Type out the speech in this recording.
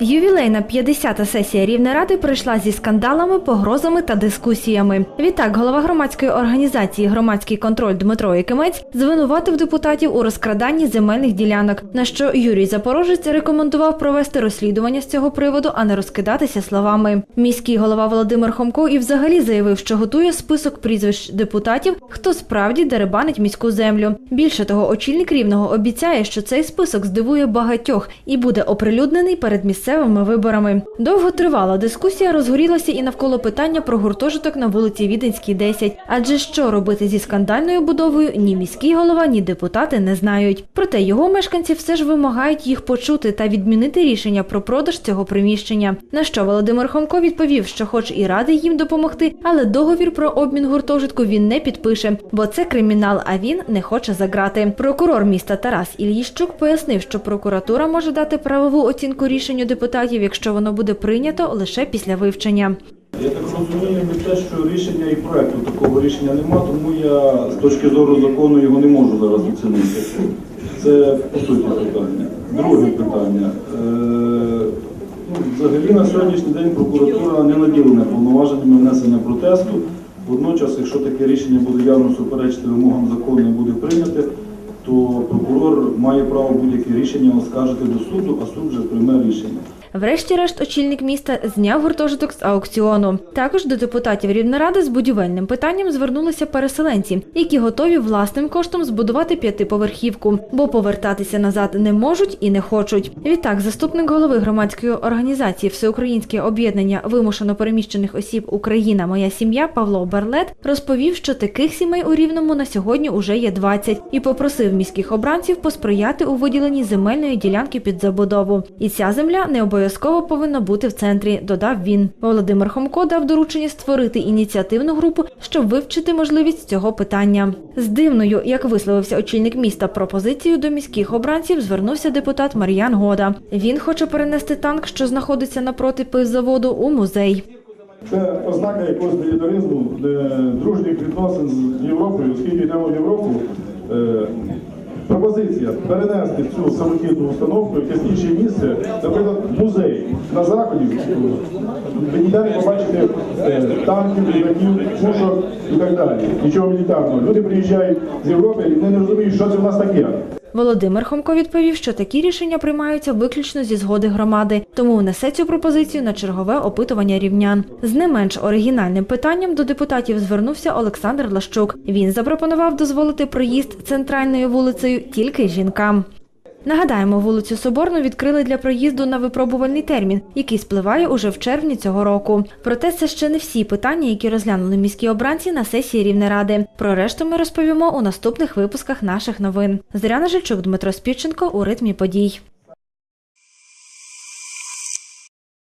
Ювілейна 50-та сесія Рівнеради пройшла зі скандалами, погрозами та дискусіями. Відтак, голова громадської організації Громадський контроль Дмитро Якимець звинуватив депутатів у розкраданні земельних ділянок. На що Юрій Запорожець рекомендував провести розслідування з цього приводу, а не розкидатися словами. Міський голова Володимир Хомко і взагалі заявив, що готує список прізвищ депутатів, хто справді деребанить міську землю. Більше того, очільник рівного обіцяє, що цей список здивує багатьох і буде оприлюднений перед місцевими виборами. Довго тривала дискусія, розгорілася і навколо питання про гуртожиток на вулиці Віденській, 10. Адже що робити зі скандальною будовою, ні міський голова, ні депутати не знають. Проте його мешканці все ж вимагають їх почути та відмінити рішення про продаж цього приміщення. На що Володимир Хомко відповів, що хоч і радий їм допомогти, але договір про обмін гуртожитку він не підпише, бо це кримінал, а він не хоче заграти. Прокурор міста Тарас Ільїщук пояснив, що прокуратура може дати правову оцінку рішенню депутатів, якщо воно буде прийнято лише після вивчення. Я так розумію, те, що рішення і проекту такого рішення нема, тому я з точки зору закону його не можу зараз оцінити. Це по суті питання. Друге питання. Е, ну, взагалі на сьогоднішній день прокуратура не наділена повноваженнями внесення протесту. Водночас, якщо таке рішення буде явно суперечити вимогам закону буде прийняте, то прокурор має право будь-яке рішення оскаржити до суду, а суд вже прийме рішення. Врешті-решт, очільник міста зняв гуртожиток з аукціону. Також до депутатів Рівнеради з будівельним питанням звернулися переселенці, які готові власним коштом збудувати п'ятиповерхівку, бо повертатися назад не можуть і не хочуть. Відтак, заступник голови громадської організації Всеукраїнське об'єднання вимушено переміщених осіб Україна Моя сім'я Павло Барлет розповів, що таких сімей у Рівному на сьогодні уже є 20, і попросив міських обранців посприяти у виділенні земельної ділянки під забудову. І ця земля не обов'язково повинна бути в центрі, додав він. Володимир Хомко дав доручення створити ініціативну групу, щоб вивчити можливість цього питання. З дивною, як висловився очільник міста, пропозицією до міських обранців звернувся депутат Мар'ян Года. Він хоче перенести танк, що знаходиться напроти пивзаводу, у музей. Це ознака якогось мілітаризму, де дружніх відносин з Європою, оскільки йдемо в Європу. Е, пропозиція перенести цю самохідну установку в якесь інше місце, наприклад, музей на заході. Ви ніде не танків, літаків, пушок і так далі. Нічого мілітарного. Люди приїжджають з Європи і вони не розуміють, що це в нас таке. Володимир Хомко відповів, що такі рішення приймаються виключно зі згоди громади, тому внесе цю пропозицію на чергове опитування рівнян. З не менш оригінальним питанням до депутатів звернувся Олександр Лащук. Він запропонував дозволити проїзд центральною вулицею тільки жінкам. Нагадаємо, вулицю Соборну відкрили для проїзду на випробувальний термін, який спливає уже в червні цього року. Проте це ще не всі питання, які розглянули міські обранці на сесії Рівнеради. Про решту ми розповімо у наступних випусках наших новин. Зоряна Жильчук, Дмитро Співченко у ритмі подій.